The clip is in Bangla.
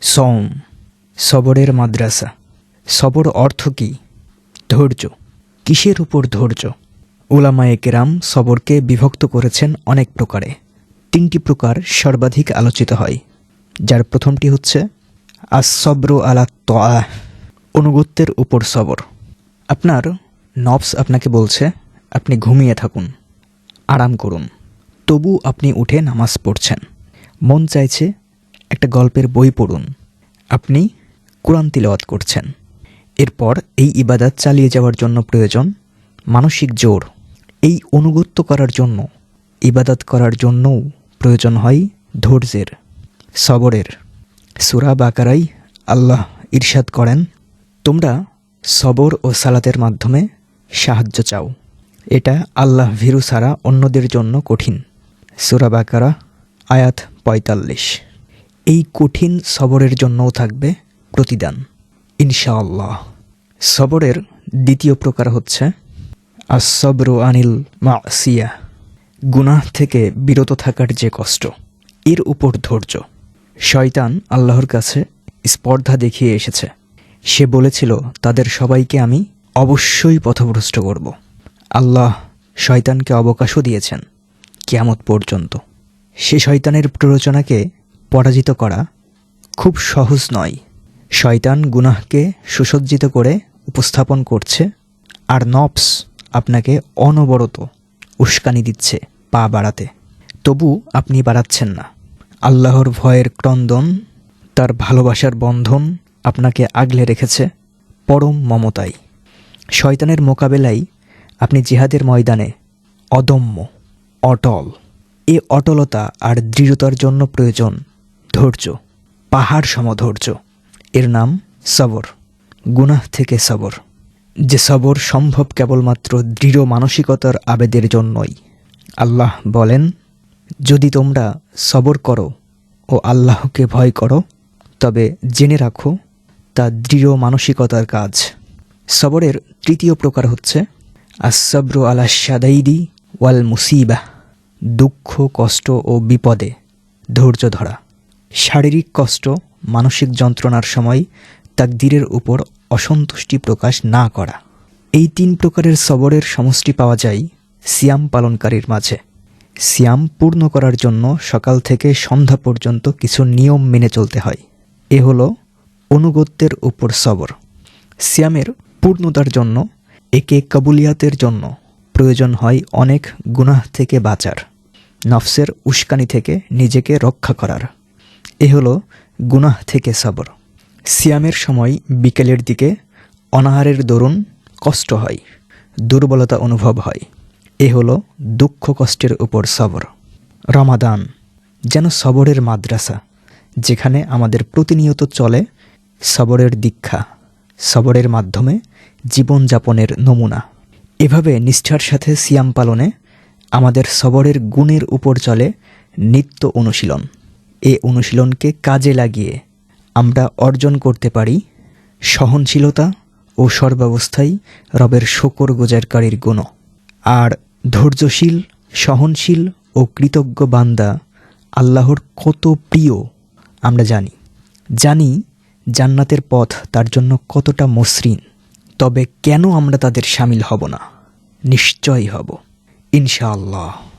সম সবরের মাদ্রাসা। সবর অর্থ কি? ধৈর্য। কিসের উপর ধৈর্য? ওলামায়ে কেরাম সবরকে বিভক্ত করেছেন অনেক প্রকারে। তিনটি প্রকার সর্বাধিক আলোচিত হয়। যার প্রথমটি হচ্ছে আসব্র আলা তোয়া অনুগত্যের উপর সবর। আপনার নবস আপনাকে বলছে, আপনি ঘুমিয়ে থাকুন, আরাম করুন। তবু আপনি উঠে নামাজ পড়ছেন। মন চাইছে একটা গল্পের বই পড়ুন। আপনি কোরআন তিলওয়াত করছেন। এরপর এই ইবাদাত চালিয়ে যাওয়ার জন্য প্রয়োজন মানসিক জোর। এই অনুগত্য করার জন্য, ইবাদাত করার জন্যও প্রয়োজন হয় ধৈর্যের, সবরের। সুরা বাকারাই আল্লাহ ইরশাদ করেন, তোমরা সবর ও সালাতের মাধ্যমে সাহায্য চাও। এটা আল্লাহ ভীরু ছাড়া অন্যদের জন্য কঠিন। সুরা বাকারা, আয়াত পঁয়তাল্লিশ। এই কঠিন সবরের জন্যও থাকবে প্রতিদান, ইনশাআল্লাহ। সবরের দ্বিতীয় প্রকার হচ্ছে আসবরু আনিল মাসিয়া, গুনাহ থেকে বিরত থাকার যে কষ্ট, এর উপর ধৈর্য। শয়তান আল্লাহর কাছে স্পর্ধা দেখিয়ে এসেছে। সে বলেছিল, তাদের সবাইকে আমি অবশ্যই পথভ্রষ্ট করব। আল্লাহ শয়তানকে অবকাশও দিয়েছেন, কিয়ামত পর্যন্ত। সে শয়তানের প্ররোচনাকে পরাজিত করা খুব সহজ নয়। শয়তান গুনাহকে সুসজ্জিত করে উপস্থাপন করছে আর নবস আপনাকে অনবরত উস্কানি দিচ্ছে পা বাড়াতে। তবু আপনি বাড়াচ্ছেন না। আল্লাহর ভয়ের ক্রন্দন, তার ভালোবাসার বন্ধন আপনাকে আগলে রেখেছে পরম মমতায়। শয়তানের মোকাবেলায় আপনি জিহাদের ময়দানে অদম্য, অটল। এ অটলতা আর দৃঢ়তার জন্য প্রয়োজন ধৈর্য, পাহাড় সমধৈর্য। এর নাম সবর, গুনাহ থেকে সবর। যে সবর সম্ভব কেবলমাত্র দৃঢ় মানসিকতার আবেদের জন্যই। আল্লাহ বলেন, যদি তোমরা সবর করো ও আল্লাহকে ভয় করো, তবে জেনে রাখো, তা দৃঢ় মানসিকতার কাজ। সবরের তৃতীয় প্রকার হচ্ছে আসব্র আলা সাদাইদি ওয়াল মুসিবা দুঃখ, কষ্ট ও বিপদে ধৈর্য ধরা। শারীরিক কষ্ট, মানসিক যন্ত্রণার সময় তাকদিরের উপর অসন্তুষ্টি প্রকাশ না করা। এই তিন প্রকারের সবরের সমষ্টি পাওয়া যায় সিয়াম পালনকারীর মাঝে। সিয়াম পূর্ণ করার জন্য সকাল থেকে সন্ধ্যা পর্যন্ত কিছু নিয়ম মেনে চলতে হয়। এ হলো অনুগত্যের উপর সবর। সিয়ামের পূর্ণতার জন্য, একে কাবুলিয়াতের জন্য প্রয়োজন হয় অনেক গুনাহ থেকে বাঁচার, নফসের উস্কানি থেকে নিজেকে রক্ষা করার। এ হলো গুনাহ থেকে সবর। সিয়ামের সময় বিকেলের দিকে অনাহারের দরুন কষ্ট হয়, দুর্বলতা অনুভব হয়। এ হলো দুঃখ কষ্টের উপর সবর। রমাদান, যেন সবরের মাদ্রাসা, যেখানে আমাদের প্রতিনিয়ত চলে সবরের দীক্ষা, সবরের মাধ্যমে জীবনযাপনের নমুনা। এভাবে নিষ্ঠার সাথে সিয়াম পালনে আমাদের সবরের গুণের উপর চলে নিত্য অনুশীলন। এ অনুশীলনকে কাজে লাগিয়ে আমরা অর্জন করতে পারি সহনশীলতা ও সর্বাবস্থায় রবের শকর গোজারকারীর গুণ। আর ধৈর্যশীল, সহনশীল ও কৃতজ্ঞ বান্দা আল্লাহর কত প্রিয় আমরা জানি। জানি জান্নাতের পথ তার জন্য কতটা মসৃণ, তবে কেন আমরা তাদের সামিল হব না? নিশ্চয়ই হব। ইনশাআল্লাহ।